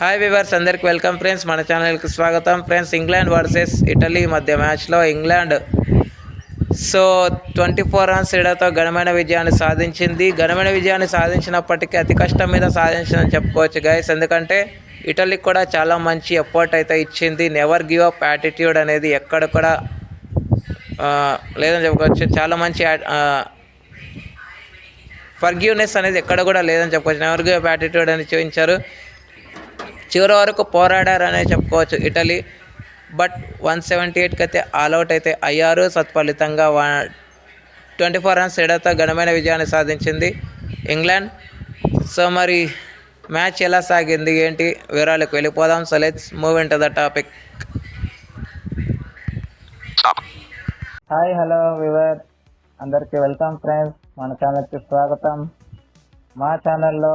Hi viewers అందరికి welcome friends మన ఛానల్కి స్వాగతం. ఫ్రెండ్స్ ఇంగ్లాండ్ వర్సెస్ ఇటలీ మధ్య మ్యాచ్లో England so twenty four runs తేడాతో ఘనమైన విజయాన్ని సాధించింది. ఘనమైన విజయాన్ని సాధించినప్పటికీ అతి కష్టం మీద సాధించిందని చెప్పుకోవచ్చు గైస్ ఎందుకంటే ఇటలీకి కూడా చాలా మంచి ఎఫర్ట్ అయితే ఇచ్చింది. నెవర్ గివ్ అప్ యాటిట్యూడ్ అనేది ఎక్కడ కూడా లేదని చెప్పుకోవచ్చు. చాలా మంచి ఫర్గ్యూనెస్ అనేది ఎక్కడ కూడా లేదని చెప్పుకోవచ్చు. నెవర్ గివ్ అప్ యాటిట్యూడ్ అని చూపించారు. చివరి వరకు పోరాడారనే చెప్పుకోవచ్చు ఇటలీ. బట్ వన్ సెవెంటీ ఎయిట్కి అయితే ఆల్అవుట్ అయితే అయ్యారు. సత్ఫలితంగా వా ట్వంటీ ఫోర్ రన్స్ తేడాతో ఘనమైన విజయాన్ని సాధించింది ఇంగ్లాండ్. సో మరి మ్యాచ్ ఎలా సాగింది? ఏంటి వివరాలకు వెళ్ళిపోదాం. So let's move in to the topic. Hi hello viewer అందరికీ వెల్కమ్ ఫ్రెండ్స్. మన ఛానల్కి స్వాగతం. మా ఛానల్లో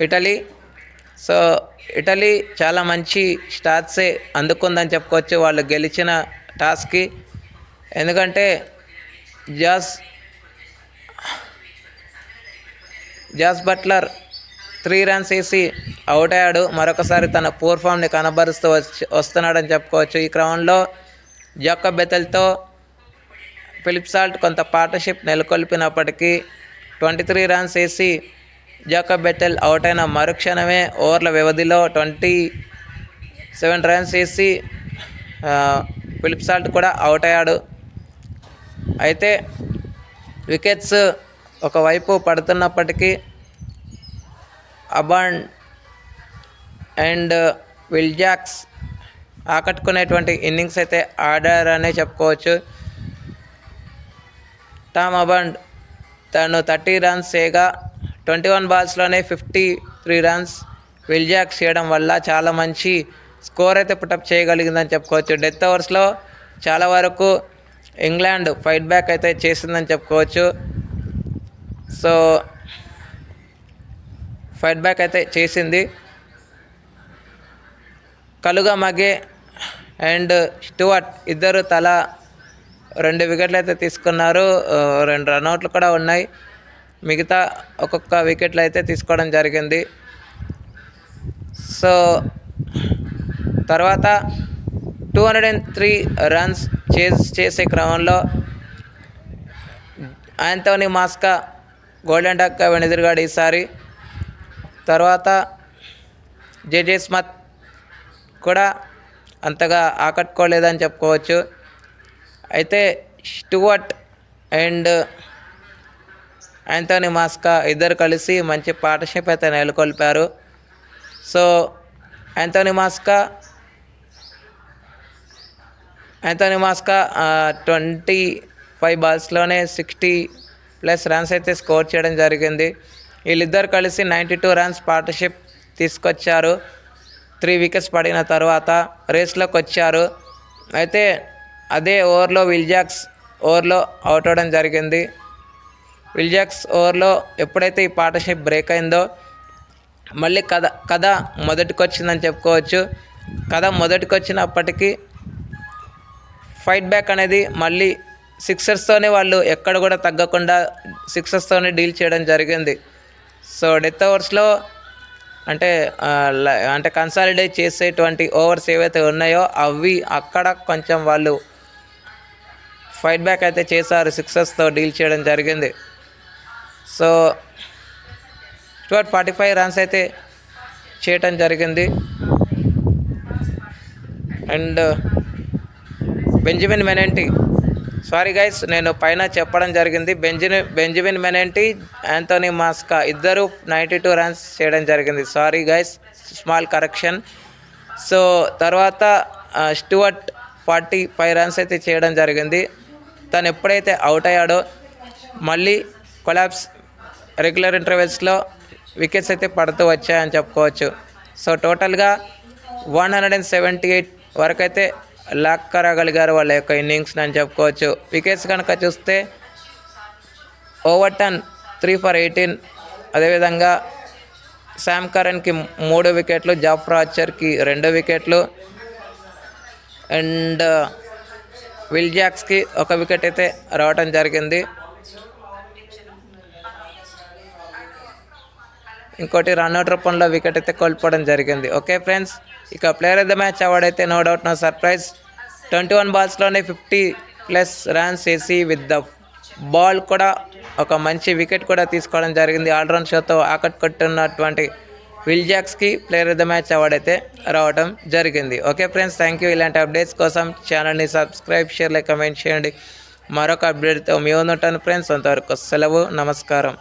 ఇటలీ. సో ఇటలీ చాలా మంచి స్టార్ట్సే అందుకుందని చెప్పుకోవచ్చు వాళ్ళు గెలిచిన టాస్క్కి. ఎందుకంటే Jos Jos Buttler three runs వేసి అవుట్ అయ్యాడు. మరొకసారి తన పూర్ ఫామ్ని కనబరుస్తూ వచ్చి వస్తున్నాడని చెప్పుకోవచ్చు. ఈ క్రమంలో జొక్క బెతల్తో ఫిలిప్ సాల్ట్ కొంత పార్ట్నర్షిప్ నెలకొల్పినప్పటికీ ట్వంటీ త్రీ రన్స్ వేసి జాకబ్ బెటెల్ అవుట్ అయిన మరుక్షణమే ఓవర్ల వ్యవధిలో ట్వంటీ సెవెన్ రన్స్ వేసి ఫిలిప్ సాల్ట్ కూడా అవుట్ అయ్యాడు. అయితే వికెట్స్ ఒకవైపు పడుతున్నప్పటికీ అబాన్ అండ్ విల్ జాక్స్ ఆకట్టుకునేటువంటి ఇన్నింగ్స్ అయితే ఆడారనే చెప్పుకోవచ్చు. టామ్ అబండ్ తను థర్టీ రన్స్ చేయగా twenty one బాల్స్లోనే fifty three runs Will Jacks చేయడం వల్ల చాలా మంచి స్కోర్ అయితే పుటప్ చేయగలిగిందని చెప్పుకోవచ్చు. డెత్ ఓవర్స్లో చాలా వరకు ఇంగ్లాండ్ ఫైట్ బ్యాక్ అయితే చేసిందని చెప్పుకోవచ్చు. సో ఫైట్ బ్యాక్ అయితే చేసింది. కలుగా మగే అండ్ స్టువర్ట్ ఇద్దరు తల రెండు వికెట్లు అయితే తీసుకున్నారు. రెండు రన్అట్లు కూడా ఉన్నాయి. మిగతా ఒక్కొక్క వికెట్లు అయితే తీసుకోవడం జరిగింది. సో తర్వాత two hundred and three runs chase చేసే క్రమంలో ఆంటోనీ మాస్కా గోల్డెన్ డక్ వెనుదిరిగాడు ఈసారి. తర్వాత జేజే స్మత్ కూడా అంతగా ఆకట్టుకోలేదని చెప్పుకోవచ్చు. అయితే స్టువర్ట్ అండ్ యాంథోనీ మాస్కా ఇద్దరు కలిసి మంచి పార్ట్నర్షిప్ అయితే నెలకొల్పారు. So Anthony మాస్కా Anthony మాస్కా twenty five బాల్స్లోనే సిక్స్టీ ప్లస్ రన్స్ అయితే స్కోర్ చేయడం జరిగింది. వీళ్ళిద్దరు కలిసి నైంటీ టూ రన్స్ పార్ట్నర్షిప్ తీసుకొచ్చారు. త్రీ వికెట్స్ పడిన తర్వాత రేస్లోకి వచ్చారు. అయితే అదే ఓవర్లో విల్జాక్స్ ఓవర్లో అవుట్ అవ్వడం జరిగింది. విల్జాక్స్ ఓవర్లో ఎప్పుడైతే ఈ పార్ట్నర్షిప్ బ్రేక్ అయిందో మళ్ళీ కథ కథ మొదటికి వచ్చిందని చెప్పుకోవచ్చు. కథ మొదటికి వచ్చినప్పటికీ ఫైట్ బ్యాక్ అనేది మళ్ళీ సిక్సర్స్తోనే వాళ్ళు ఎక్కడ కూడా తగ్గకుండా సిక్సర్స్తోనే డీల్ చేయడం జరిగింది. సో డెత్ ఓవర్స్లో అంటే అంటే కన్సాలిడేట్ చేసేటువంటి ఓవర్స్ ఏవైతే ఉన్నాయో అవి అక్కడ కొంచెం వాళ్ళు ఫైట్ బ్యాక్ అయితే చేశారు సిక్సర్స్తో డీల్ చేయడం జరిగింది. So Stuart forty five runs అయితే చేయటం జరిగింది. And uh, Benjamin Menenti sorry guys నేను పైన చెప్పడం జరిగింది. Benjamin Benjamin Menenti Anthony Maska ఇద్దరు నైంటీ టూ రన్స్ చేయడం జరిగింది. Sorry guys small correction. So తర్వాత ఆ, స్టూవర్ట్ ఫార్టీ ఫైవ్ రన్స్ అయితే చేయడం జరిగింది. తను ఎప్పుడైతే అవుట్ అయ్యాడో మళ్ళీ కొలాబ్స్ రెగ్యులర్ ఇంటర్వెల్స్లో వికెట్స్ అయితే పడుతూ వచ్చాయని చెప్పుకోవచ్చు. సో టోటల్గా one hundred and seventy eight వరకు అయితే లాక్కరగలిగారు వాళ్ళ యొక్క ఇన్నింగ్స్ని అని చెప్పుకోవచ్చు. వికెట్స్ కనుక చూస్తే ఓవర్టన్ త్రీ ఫర్ ఎయిటీన్ అదేవిధంగా శామ్ కరణ్కి మూడు వికెట్లు జాఫ్రా ఆర్చర్కి రెండు వికెట్లు అండ్ విల్ జాక్స్కి ఒక వికెట్ అయితే రావటం జరిగింది. ఇంకోటి రన్అట్ రూపంలో వికెట్ అయితే కోల్పోవడం జరిగింది. ఓకే ఫ్రెండ్స్ ఇక player of the match award అయితే no doubt no surprise twenty one బాల్స్లోనే fifty plus runs వేసి విత్ ద బాల్ కూడా ఒక మంచి వికెట్ కూడా తీసుకోవడం జరిగింది. ఆల్రౌండ్ షోతో ఆకట్టుకుంటున్నటువంటి Will జాక్స్కి player of the match award అయితే రావడం జరిగింది. ఓకే ఫ్రెండ్స్ థ్యాంక్ యూ ఇలాంటి అప్డేట్స్ కోసం ఛానల్ని సబ్స్క్రైబ్ షేర్ లైక్ కమెంట్ చేయండి. మరొక అప్డేట్తో మీ ఉంటాను ఫ్రెండ్స్ అంతవరకు సెలవు నమస్కారం.